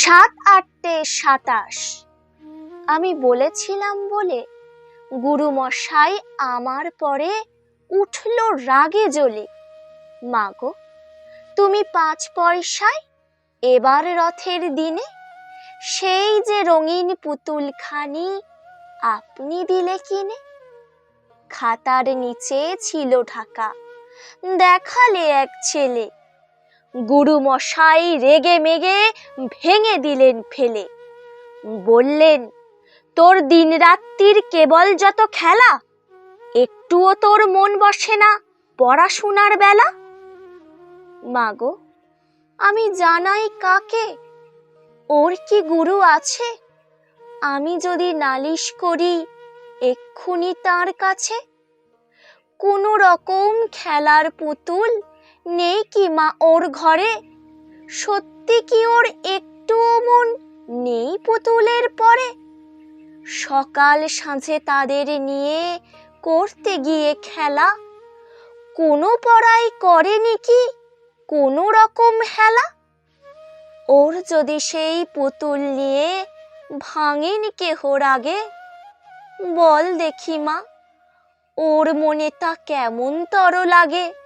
সাত আটটে সাতাশ। আমি বলেছিলাম বলে গুরুমশাই আমার পরে উঠল রাগে জ্বলে। মাগো তুমি পাঁচ পয়সায় এবার রথের দিনে সেই যে রঙিন পুতুলখানি আপনি দিলে কিনে? খাতার নিচে ছিল ঢাকা, দেখালে এক ছেলে। গুরুমশাই রেগে মেগে ভেঙে দিলেন ফেলে। বললেন, তোর দিনরাত্রির কেবল যত খেলা, একটুও তোর মন বসে না পড়াশোনার বেলা? মাগো আমি জানাই কাকে? ওর কি গুরু আছে? আমি যদি নালিশ করি এক্ষুনি তার কাছে। কোনো রকম খেলার পুতুল নেই কি মা ওর ঘরে? সত্যি কি ওর একটুও মন নেই পুতুলের পরে? সকাল সাঁঝে তাদের নিয়ে করতে গিয়ে খেলা। কোনো পড়াই করেনি কি? কোনো রকম হেলা? ওর যদি সেই পুতুল নিয়ে ভাঙেন কেহর আগে? বল দেখি মা, ওর মনে তা কেমন তর লাগে?